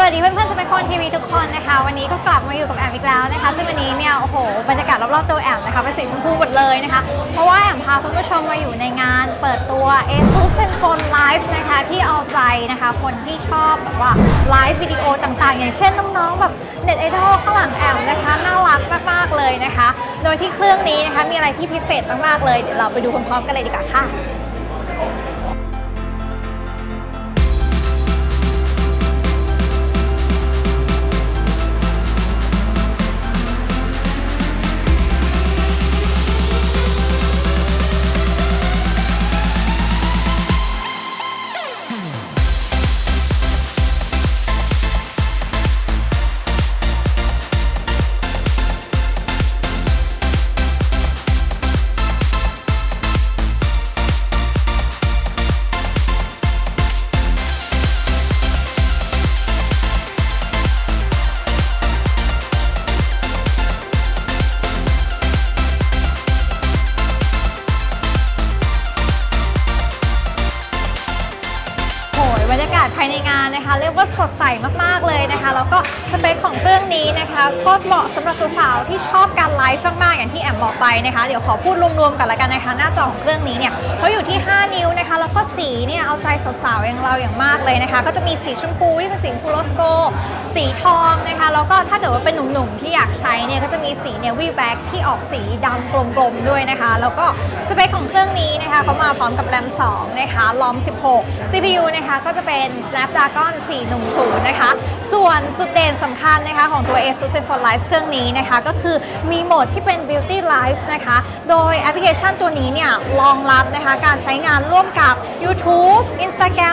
สวัสดีเพื่อนๆจะเป็นคนทีวีทุกคนนะคะ วันนี้ก็กลับมาอยู่กับแอมอีกแล้วนะคะ ซึ่งวันนี้เนี่ยโอ้โหบรรยากาศรอบๆตัวแอมนะคะเป็นสีชมพูหมดเลยนะคะ เพราะว่าแอมพาคุณผู้ชมมาอยู่ในงานเปิดตัว ASUS ZenFone Live นะคะที่เอาใจนะคะคนที่ชอบแบบว่าไลฟ์วิดีโอต่างๆ อย่างเช่นน้องๆแบบเน็ตไอดอลข้างหลังแอมนะคะน่ารักมากๆเลยนะคะ โดยที่เครื่องนี้นะคะมีอะไรที่พิเศษมากๆเลยเดี๋ยวเราไปดูพร้อมๆกันเลยดีกว่าค่ะ ศภายในงานนะคะ เรียกว่าสดใสมากๆเลยนะคะ แล้วก็สเปคของเครื่องนี้นะคะก็เหมาะสำหรับสาวๆที่ชอบการไลฟ์มากๆอย่างที่แอมบอกไปนะคะ เดี๋ยวขอพูดรวมๆกันละกันนะคะ หน้าจอของเครื่องนี้เนี่ยเขาอยู่ที่ 5 นิ้วนะคะ แล้วก็สีเนี่ยเอาใจสาวๆอย่างเราอย่างมากเลยนะคะ ก็จะมีสีชมพูที่เป็นสีชมพูโรสโก สีทองนะคะ แล้วก็ถ้าเกิดว่าเป็นหนุ่มๆที่อยากใช้เนี่ยก็จะมีสีเนวี่แบ็กที่ออกสีดำกลมๆด้วยนะคะ แล้วก็สเปคของเครื่องนี้นะคะเขามาพร้อมกับแรม2นะคะลอม 16 CPU นะคะก็จะเป็น Snapdragon 410 นะคะ ส่วนจุดเด่นสำคัญนะคะของตัว ASUS ZenFone Live เครื่องนี้นะคะ ก็คือมีโหมดที่เป็น Beauty Life นะคะ โดยแอปพลิเคชันตัวนี้เนี่ยรองรับนะคะการใช้งานร่วมกับ YouTube Instagram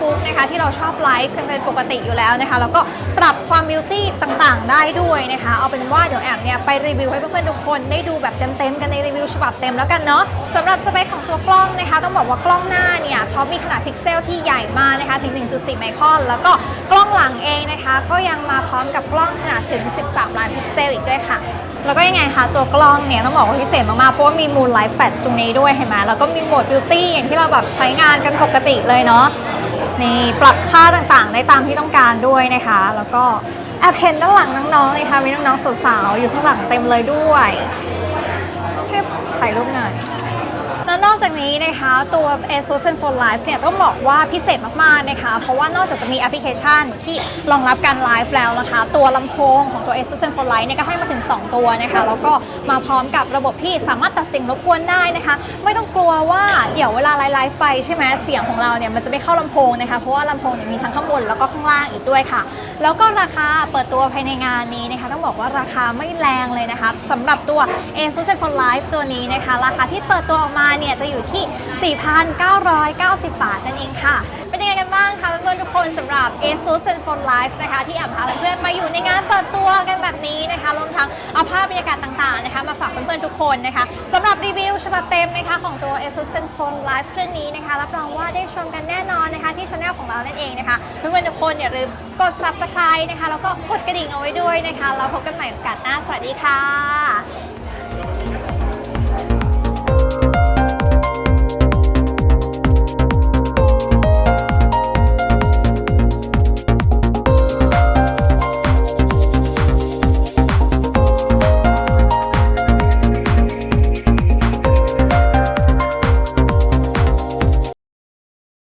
Facebook นะคะที่เราชอบไลฟ์กันเป็นปกติอยู่แล้วนะคะ แล้วก็ปรับความบิวตี้ต่างๆ ได้ด้วยนะคะ เอาเป็นว่าเดี๋ยวแอมเนี่ยไปรีวิวให้เพื่อนๆทุกคนได้ดูแบบเต็มๆกันในรีวิวฉบับเต็มแล้วกันเนาะสำหรับสเปคของตัวกล้องนะคะ ต้องบอกว่ากล้องหน้าเนี่ยเขามีขนาดพิกเซลที่ใหญ่มากนะคะถึง 1.4 ไมครอน แล้วก็กล้องหลังเองนะคะ ก็ยังมาพร้อมกับกล้องขนาดถึง 13 ล้านพิกเซลอีกด้วยค่ะ แล้วก็ยังไงคะตัวกล้องเนี่ยต้องบอกว่าพิเศษมากๆเพราะว่ามี Moonlight Flash ตรงนี้ด้วยเห็นไหมแล้วก็มีโหมด Beauty อย่างที่เราแบบใช้งานกันปกติเลยเนาะ นี่ปรับค่าต่างๆ ได้ตามที่ต้องการด้วยนะคะ แล้วก็แอบเห็นด้านหลังน้องๆเลยค่ะมีน้องๆสาวๆอยู่ข้างหลังเต็มเลยด้วยชื่อถ่ายรูปหน่อย แล้วนอกจากนี้นะคะตัว ASUS ZenFone Live เนี่ยต้องบอกว่าพิเศษมากๆนะคะ เพราะว่านอกจากจะมีแอปพลิเคชันที่รองรับการไลฟ์แล้วนะคะ ตัวลำโพงของตัว ASUS ZenFone Live เนี่ยก็ให้มาถึง 2 ตัวนะคะ แล้วก็มาพร้อมกับระบบที่สามารถตัดเสียงรบกวนได้นะคะ ไม่ต้องกลัวว่าเดี๋ยวเวลาไลฟ์ไปใช่ไหมเสียงของเราเนี่ยมันจะไม่เข้าลำโพงนะคะ เพราะว่าลำโพงเนี่ยมีทั้งข้างบนแล้วก็ข้างล่างอีกด้วยค่ะ แล้วก็ราคาเปิดตัวภายในงานนี้นะคะ ต้องบอกว่าราคาไม่แรงเลยนะคะสำหรับตัว ASUS ZenFone Live ตัวนี้นะคะ ราคาที่เปิดตัวออกมาเนี่ยจะอยู่ที่ 4,990 บาทนั่นเองค่ะ เป็นยังไงกันบ้างคะเพื่อนๆทุกคนสำหรับ ASUS ZenFone Live นะคะที่แอมพาเพื่อนๆมาอยู่ในงานเปิดตัวกันแบบนี้นะคะรวมทั้งเอาภาพบรรยากาศต่างๆนะคะมาฝากเพื่อนๆทุกคนนะคะสำหรับรีวิวฉบับเต็มนะคะของตัว ASUS ZenFone Live เครื่องนี้นะคะรับรองว่าได้ชมกันแน่นอนนะคะที่ช anel ของเรานั่นเองนะคะเพื่อนๆทุกคนอย่าลืมกด subscribe นะคะแล้วก็กดกระดิ่งเอาไว้ด้วยนะคะเราพบกันใหม่โอกาสหน้าสวัสดีค่ะ